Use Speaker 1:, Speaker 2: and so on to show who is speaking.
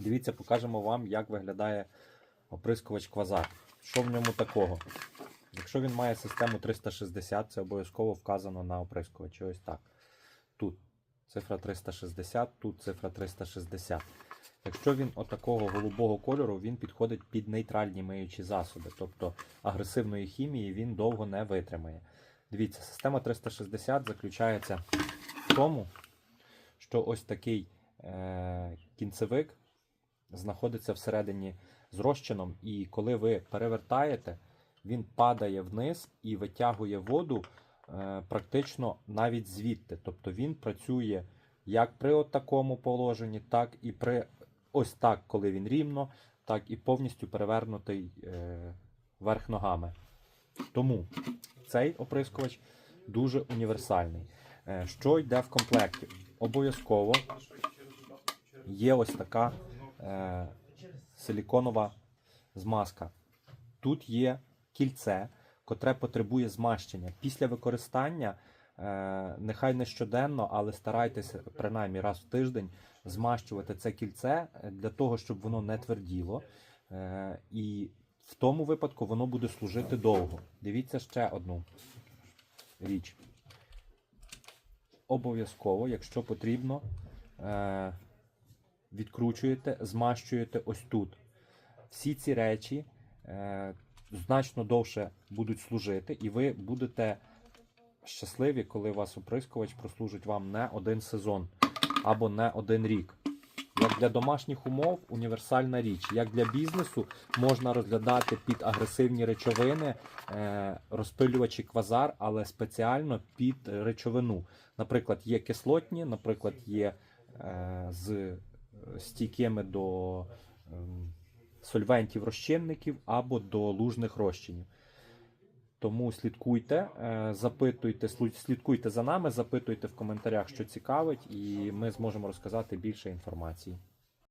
Speaker 1: Дивіться, покажемо вам, як виглядає оприскувач квазар. Що в ньому такого? Якщо він має систему 360, це обов'язково вказано на оприскувачі. Ось так. Тут цифра 360, тут цифра 360. Якщо він отакого голубого кольору, він підходить під нейтральні миючі засоби, тобто агресивної хімії він довго не витримає. Дивіться, система 360 заключається в тому, що ось такий е- кінцевик знаходиться всередині з і коли ви перевертаєте, він падає вниз і витягує воду е, практично навіть звідти. Тобто він працює як при такому положенні, так і при ось так, коли він рівно, так і повністю перевернутий е, верх ногами. Тому цей оприскувач дуже універсальний. Е, Що йде в комплекті? Обов'язково є ось така е, силіконова змазка. Тут є кільце, котре потребує змащення. Після використання, е, нехай не щоденно, але старайтеся принаймні раз в тиждень змащувати це кільце для того, щоб воно не тверділо. Е, і в тому випадку воно буде служити довго. Дивіться ще одну річ. Обов'язково, якщо потрібно, е, відкручуєте, змащуєте ось тут. Всі ці речі е, значно довше будуть служити, і ви будете щасливі, коли вас оприскувач прослужить вам не один сезон або не один рік. Як для домашніх умов універсальна річ. Як для бізнесу можна розглядати під агресивні речовини е, розпилювачі квазар, але спеціально під речовину. Наприклад, є кислотні, наприклад, є е, з стійкими до ем, сольвентів розчинників або до лужних розчинів. Тому слідкуйте, е, запитуйте, слідкуйте за нами, запитуйте в коментарях, що цікавить, і ми зможемо розказати більше інформації.